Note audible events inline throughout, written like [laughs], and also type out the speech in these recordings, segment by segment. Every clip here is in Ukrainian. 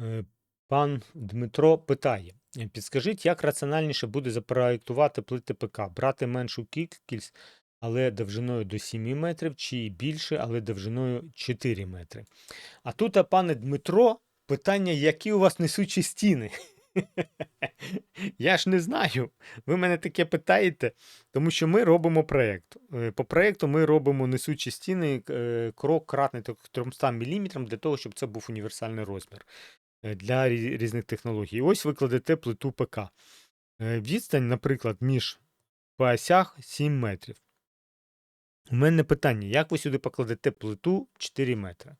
Е, Пан Дмитро питає: е, підскажіть, як раціональніше буде запроектувати плити ПК? Брати меншу кількість, але довжиною до 7 метрів, чи більше, але довжиною 4 метри. А тут, а, пане Дмитро, питання, які у вас несучі стіни? [laughs] Я ж не знаю. Ви мене таке питаєте, тому що ми робимо проєкт. Е, По проєкту ми робимо несучі стіни е, крок кратний 300 мм для того, щоб це був універсальний розмір е, для різних технологій. Ось ви кладете плиту ПК. Е, Відстань, наприклад, між по осях 7 метрів. У мене питання: як ви сюди покладете плиту 4 метри?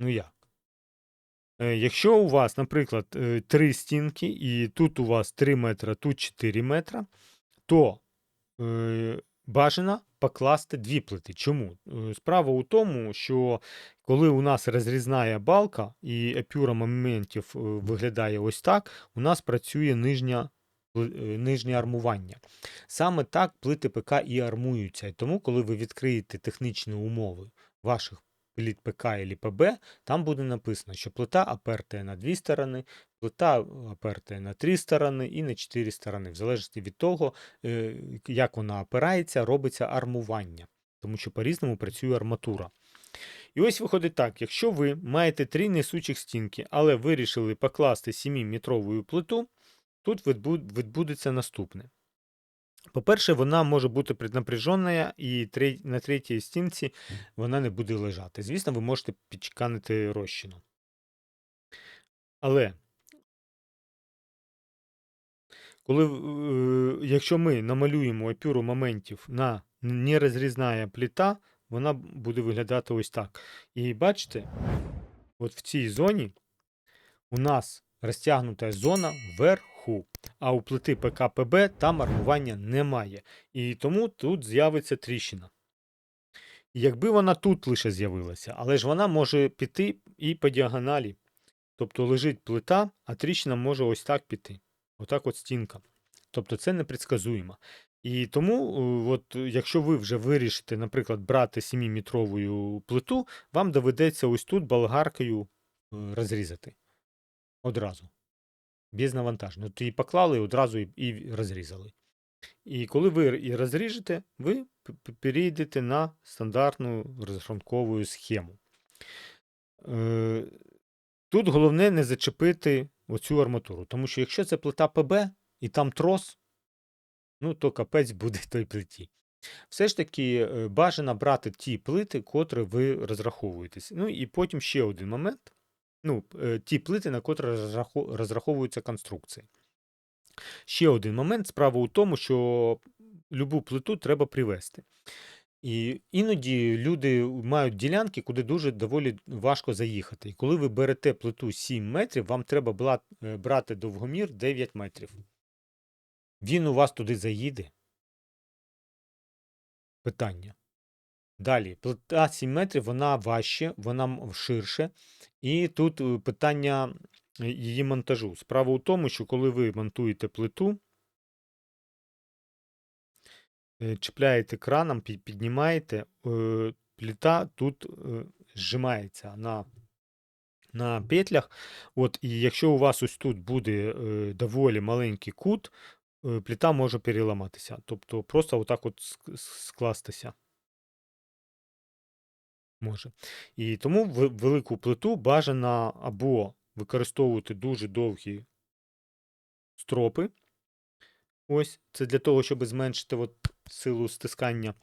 Ну як? Е, Якщо у вас, наприклад, е, три стінки, і тут у вас 3 метри, тут 4 метра, то е, бажано покласти дві плити. Чому? Е, Справа у тому, що коли у нас розрізная балка і епюра моментів е, виглядає ось так, у нас працює нижня, е, нижнє армування. Саме так плити ПК і армуються. І тому, коли ви відкриєте технічні умови ваших плит ПК і ПБ, там буде написано, що плита опертає на дві сторони, плита опертає на три сторони і на чотири сторони. В залежності від того, е, як вона опирається, робиться армування, тому що по-різному працює арматура. І ось виходить так: якщо ви маєте три несучих стінки, але вирішили покласти 7-метрову плиту, тут відбудеться наступне. По-перше, вона може бути преднапряжена, і на третій стінці вона не буде лежати. Звісно, ви можете підчеканити розчину. Але коли, е, якщо ми намалюємо епюру моментів на нерозрізная плита, вона буде виглядати ось так. І бачите, от в цій зоні у нас розтягнута зона вверху, а у плити ПКПБ там армування немає. І тому тут з'явиться тріщина. Якби вона тут лише з'явилася, але ж вона може піти і по діагоналі. Тобто лежить плита, а тріщина може ось так піти. Отак от стінка. Тобто це непредсказуємо. І тому, е, от, якщо ви вже вирішите, наприклад, брати 7-метрову плиту, вам доведеться ось тут болгаркою е, розрізати. Одразу. Без навантаження. От її поклали одразу і, розрізали. І коли ви і розріжете, ви перейдете на стандартну розрахункову схему. Е, Тут головне не зачепити оцю арматуру, тому що якщо це плита ПБ і там трос, ну то капець буде [laughs] той плиті. Все ж таки е, бажано брати ті плити, котрі ви розраховуєтесь. Ну і потім ще один момент. Ну, е, ті плити, на котрі розраховуються конструкції. Ще один момент. Справа у тому, що любу плиту треба привезти. І іноді люди мають ділянки, куди дуже доволі важко заїхати. І коли ви берете плиту 7 метрів, вам треба е, брати довгомір 9 метрів. Він у вас туди заїде? Питання. Далі, плита 7 метрів, вона важче, вона ширше. І тут е, питання е, її монтажу. Справа у тому, що коли ви монтуєте плиту, чіпляєте краном, піднімаєте, е, плита тут зжимається на, на петлях. От, і якщо у вас ось тут буде доволі маленький кут, плита може переламатися. Тобто просто отак от скластися. Може. І тому велику плиту бажано або використовувати дуже довгі стропи. Ось, це для того, щоб зменшити от силу стискання,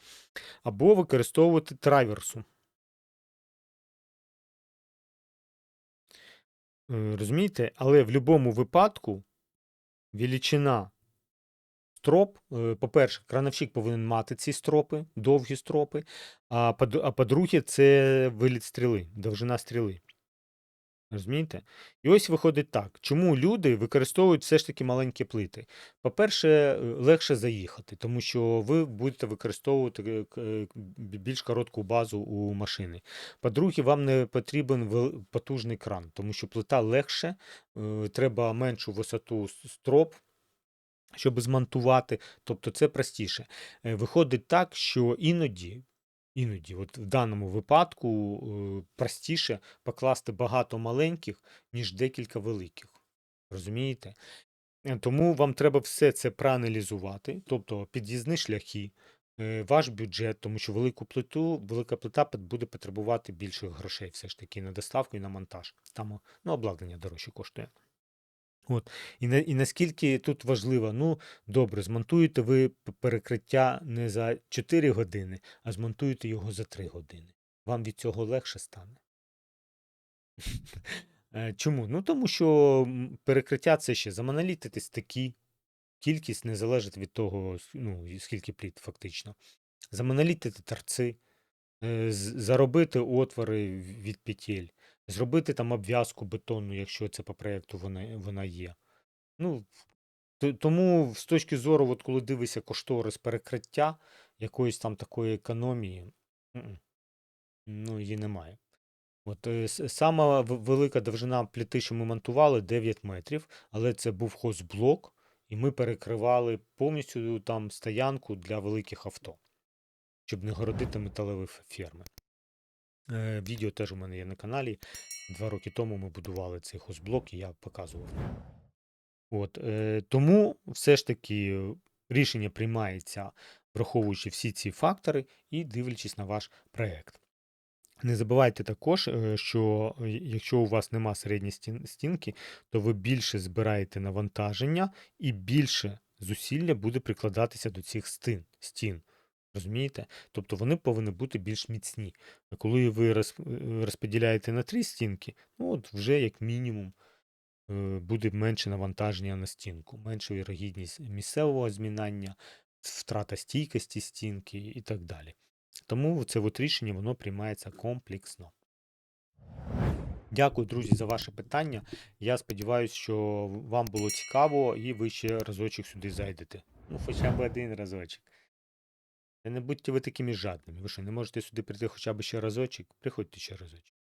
або використовувати траверсу. Е, Розумієте? Але в будь-якому випадку величина строп, е, по-перше, крановщик повинен мати ці стропи, довгі стропи, а по-друге, це виліт стріли, довжина стріли. Розумієте? І ось виходить так. Чому люди використовують все ж таки маленькі плити? По-перше, е, легше заїхати, тому що ви будете використовувати е, е, бі- більш коротку базу у машини. По-друге, вам не потрібен потужний кран, тому що плита легше, треба меншу висоту строп. Щоб змонтувати, тобто це простіше. Виходить так, що іноді Іноді, от в даному випадку, е, простіше покласти багато маленьких, ніж декілька великих. Розумієте? Е, Тому вам треба все це проаналізувати, тобто під'їзні шляхи, е, ваш бюджет, тому що велику плиту, велика плита буде потребувати більше грошей все ж таки на доставку і на монтаж. Там ну, обладнання дорожче коштує. От. І, на, і наскільки тут важливо, ну добре, змонтуєте ви перекриття не за 4 години, а змонтуєте його за 3 години. Вам від цього легше стане. [laughs] Е, Чому? Ну тому що перекриття це ще замоналітити стики, кількість не залежить від того, ну, скільки пліт фактично. Замоналітити торци, е, заробити отвори від петель, зробити там обв'язку бетонну, якщо це по проєкту вона, вона є. Ну, тому з точки зору, от коли дивишся кошторис перекриття, якоїсь там такої економії, ну, її немає. От е, сама велика довжина плити, що ми монтували, 9 метрів, але це був хозблок, і ми перекривали повністю там стоянку для великих авто, щоб не городити металеві ферми. Е, Відео теж у мене є на каналі. Два роки тому ми будували цей хозблок, і я показував. От, е, тому все ж таки е, рішення приймається, враховуючи всі ці фактори і дивлячись на ваш проект. Не забувайте також, е, що якщо у вас нема середньої стінки, то ви більше збираєте навантаження і більше зусилля буде прикладатися до цих стін. стін. Розумієте? Тобто вони повинні бути більш міцні. А коли ви е, розподіляєте на три стінки, ну от вже як мінімум е, буде менше навантаження на стінку, менша вірогідність місцевого змінання, втрата стійкості стінки і так далі. Тому це от рішення воно приймається комплексно. Дякую, друзі, за ваше питання. Я сподіваюся, що вам було цікаво і ви ще разочок сюди зайдете. Ну, хоча б один разочок. Не будьте ви такими жадними. Ви що, не можете сюди прийти хоча б ще разочок? Приходьте ще разочок.